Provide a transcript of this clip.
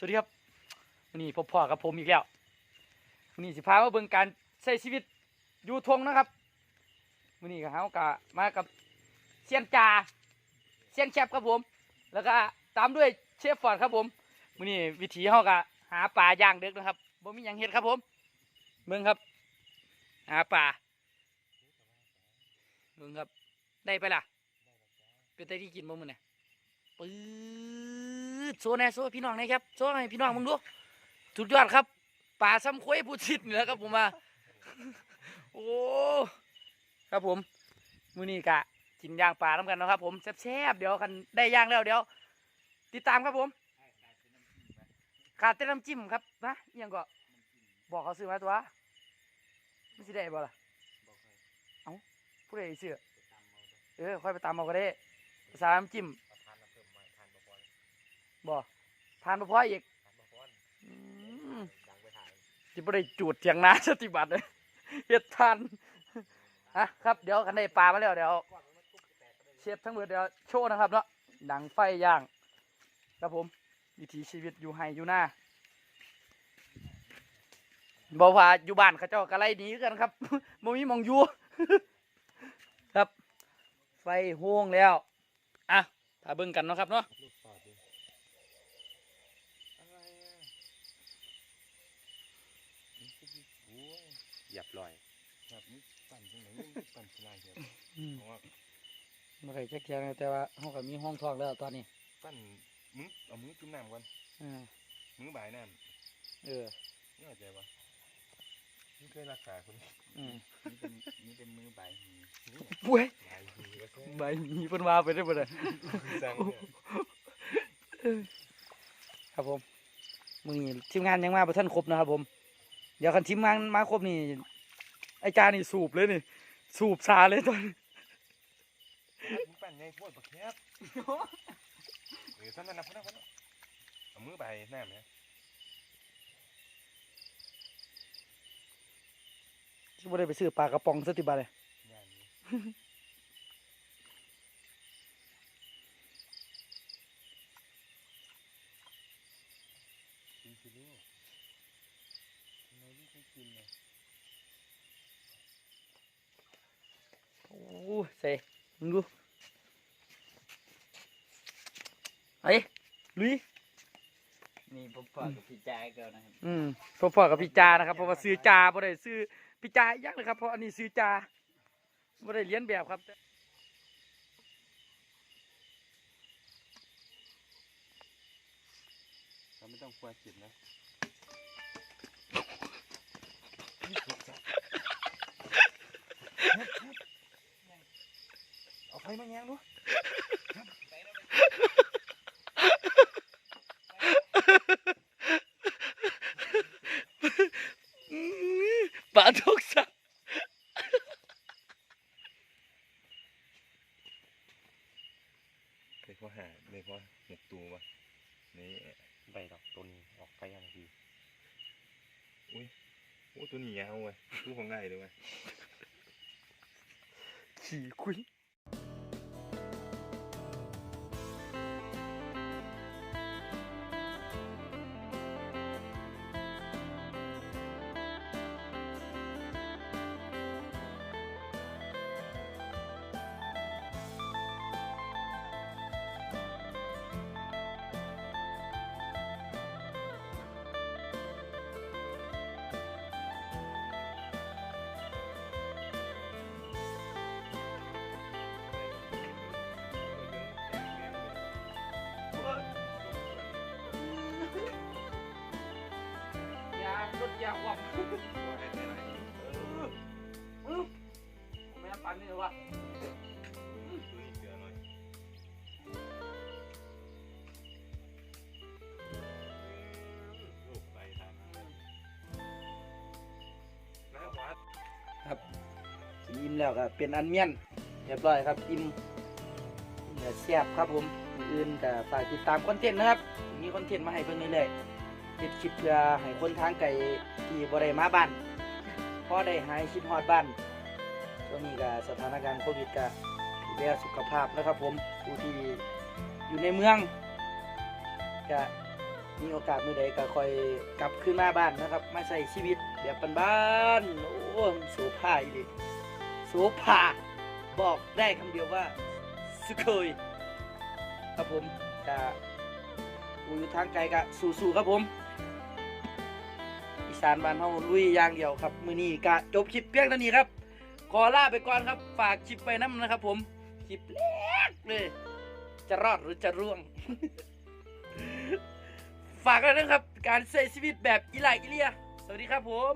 สวัสดีครับวันนี้พบพ่อกับผมอีกแล้ววันนี้สิพามาเบิ่งการใช้ชีวิตอยู่ทงนะครับวันนี้ก็เฮากะมากับเซียนจ่าเซียนแคบครับผม แล้วก็ตามด้วยเชฟฟอร์ดครับผมวันนี้วิถีเฮากะหาปลาย่างเด็กนะครับบ่มีหยังเฮ็ดครับผมเบิ่งครับ หาปลาเบิ่งครับได้ไปล่ะเป็นแต่ที่กินบ่มื้อนี่ปื๊ โซ่แน่โซ่พี่น้องนะครับโซ่ให้พี่น้องมึงดูสุดยอดครับปลาซ้ำคุ้ยผู้ชิดนี่แหละครับผมว่าโอ้ครับผมมือนี้กะกินย่างปลาน้ำกันนะครับผมแซ่บๆเดี๋ยวกันได้ย่างแล้วเดี๋ยว ติดตามครับผมขาดแต่น้ำจิ้มครับนะยังก็บอกเขาซื้อมาตัวไม่สิได้บ่ล่ะเอาผู้ใดซื้อเออค่อยไปตามเอาก็ได้ภาษาน้ำจิ้ม บ่ทานบ่พออีกอืมจิบ่ได้จูดเถียงนาสติบัติเลยเฮ็ดทานอะครับเดี๋ยวกันได้ปลามาแล้วเดี๋ยวเชฟทั้งหมดเดี๋ยวโชว์นะครับเนาะหนังไฟย่างครับผมวิถีชีวิตอยู่ไฮอยู่หน้าบอกว่าอยู่บ้านเขาเจ้ากระไรหนีกันครับบ่มีหมองอยู่ครับ ไฟห่วงแล้ว อะถ้าเบิ่งกันเนาะครับเนาะ ลูกปอดดิอะไรอะนี่คือโอ้ย หยับลอยแบบนี้ปั่นตรงไหนนี่ปั่นสลายเดียวอืมเพราะว่าบ่เคยจักเที่ยงแต่ว่าเฮาก็มีห้องทองแล้วตอนนี้ปั่นมึงเอามือจุ่มน้ำก่อนอ่ามือบ่ายน้เออำนี่เข้าใจปะนี่เคยรักษาคนนี้อืมนี่เป็นนี่เป็นมือบ่ายหีนี่ป่วยบ่ายหีก็ใช่ใบมีเพิ่นว่าไปได้บ่ได้สั่งเนี่ยครับผมมื้อนี้ทีมงานยังมาบ่ทันครบนะครับผม เดี๋ยวคันทีมงานมาครบนี่ไอ้จานี่สูบเลยนี่ สูบซาเลยตอนมึงปั่นไงพวกบักแคบเออสั่นนั่นนะพนักพนักเอามือบ่ายน้ำเนี่ยสิบ่ได้ไปซื้อปลากระป๋องซะติบัดเลยย่านนี้กินสิลูกทำ ไมลูกไม่กินเลยโอ้เซ่มึงดูไอ้ลุยนี่ผมฝากกับพี่แจ๊กเกินนะครับอืมพอๆกับพี่จานะครับเพราะว่าซื้อจาบ่ได้ซื้อพี่จาอีกอยักเลยครับเพราะอันนี้ซื้อจาบ่ได้เลียนแบบครับเราไม่ต้องกลัวจิตนะ เอาไฟมาแยงดูปลาทุกสัตว์เด็กว่าหาเด็กว่าหมกตูวะนี่ใบดอกตัวนี้ออกไปอย่างดีอุ้ย โอ้ตัวนี้ยาวเว้ยตู้ของไงเลยเว้ยขี่คุยารถยาวับไม่ปันนี่วะตัวนี้เสือหน่อยลูกไปทางนั้นน้าวัดอิ่มแล้วก็เป็นอันเมียนเรียบร้อยครับอิ่มเดี๋ยวแซ่บครับผมอื่นๆก็ฝากติดตามคอนเทนต์นะครับ มีคอนเทนต์มาให้เพิ่นเรื่อยๆ เฮ็ดคลิปเพื่อให้คนทางไกลที่บ่ได้มาบ้านพอได้หายคิดฮอดบ้านช่วงนี้ก็สถานการณ์โควิดก็ดูแลสุขภาพนะครับผมผู้ที่อยู่ในเมืองก็มีโอกาสมือใดก็คอยกลับขึ้นมาบ้านนะครับมาใช้ชีวิตแบบบ้านๆโอ้โสภาอีหลีโสภาบอกได้คำเดียวว่าสุเคยครับผมกะอยู่ทางไกลกะสู้ๆครับผม สานบ้านเฮาลุยอย่างเดียวครับ มือนี้กะจบคลิปเพียงเท่านี้ครับ ขอลาไปก่อนครับ ฝากคลิปไปน้ำนะครับ ผมคลิปแรกเลย จะรอดหรือจะร่วง ฝากกันนะครับ การใช้ชีวิตแบบอีหลาอีเลีย สวัสดีครับผม